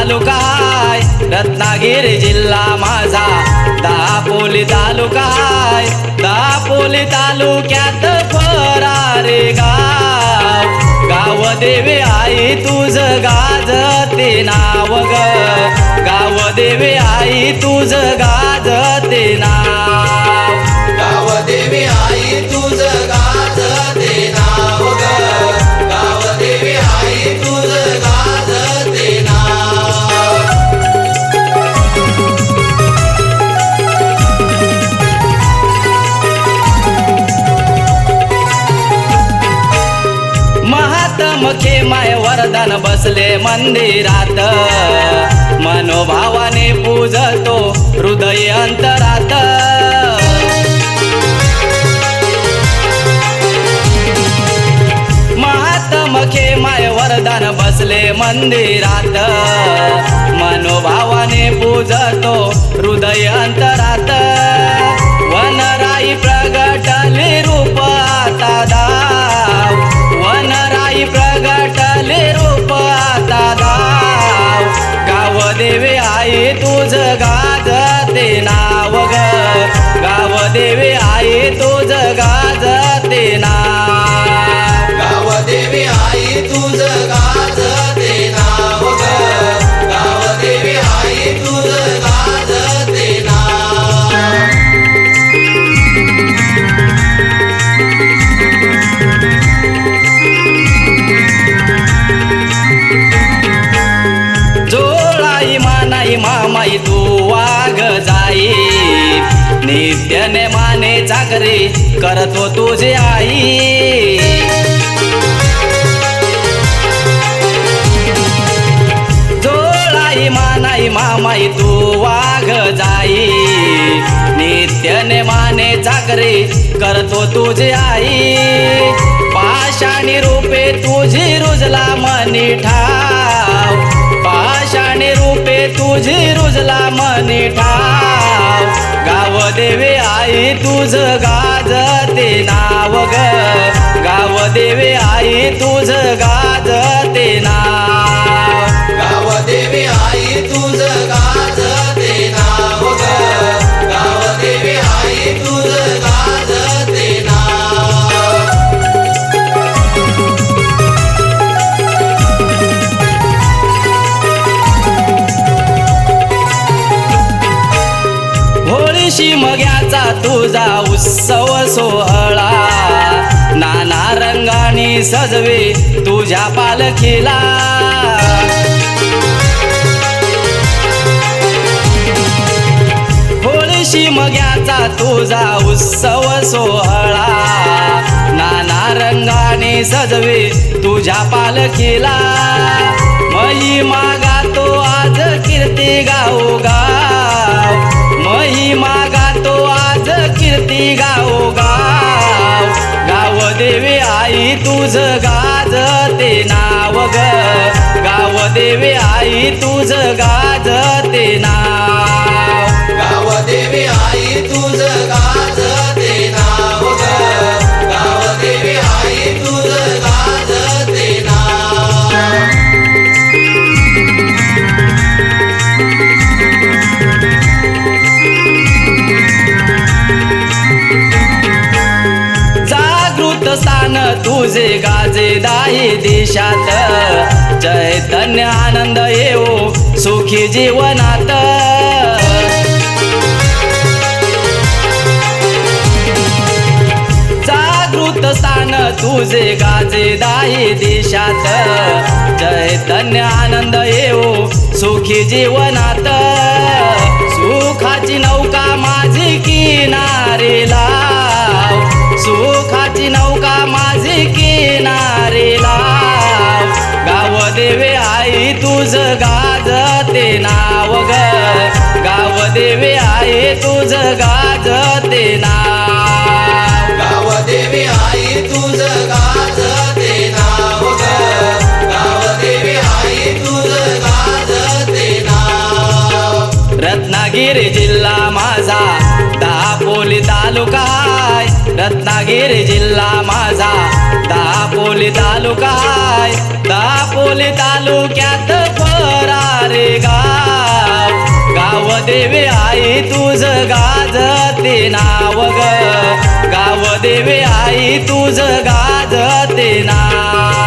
तालुका आहे. रत्नागिरी जिल्हा माझा दापोली तालुका आहे. दापोली तालुक्यात फरारे गाव गाव देवे आई तुझ गाजते नाव ग गाव देवे आई तुझ गाजते नाव महात्म माय वरदान बसले मंदिरात. मनोभावाने पूजतो हृदय अंतरात. महात्मखे माय वरदान बसले मंदिरात. मनोभावाने पूजतो हृदय अंतरात. नित्यने माने चाकरी करतो हो तुझे आई. जोळाई मानाई मामाई तू वाघ जाई. नित्यने माने चाकरी करतो हो तुझे आई. पाषाणी रूपे तुझी रुजला मनी ठाव. पाषाणी रूपे तुझी रुजला मनी ठाव. गाव देवे आई तुझ गाजते नाव ग. गाव देवे आई तुझ गा होळीशी मग्याचा तुझा उत्सव सोहळा. नाना रंगानी सजवे तुझ्या पालखीला. होळीशी मग्याचा तुझा उत्सव सोहळा. नाना रंगाने सजवे तुझ्या पालखीला. मई मागा तो आज कीर्ती गाऊ गा मही मा आज कीर्ती गाव. गाव देवे आई तुझ गाजते नाव ग. गाव देवे आई तुझ गाजते नाव तुझे गाजे दाई देशात. चैतन्य आनंद येऊ सुखी जीवनात. जागृत स्थान तुझे गाजे दाई देशात. चैतन्य आनंद येऊ सुखी जीवनात. सुखाची नव गाजते नाव ग. गाव देवे आई तुझ गाजते नाव. गाव देवी आई तुझ गाजते नाव ग. गाव देवी आई तुझ गाजते नाव. रत्नागिरी जिल्हा माझा दापोली तालुका आहे. रत्नागिरी जिल्हा माझा दापोली तालुका दापोली तालुक्यात गाजते नाव ग. गाव देवे आई तुझ गाजते नाव.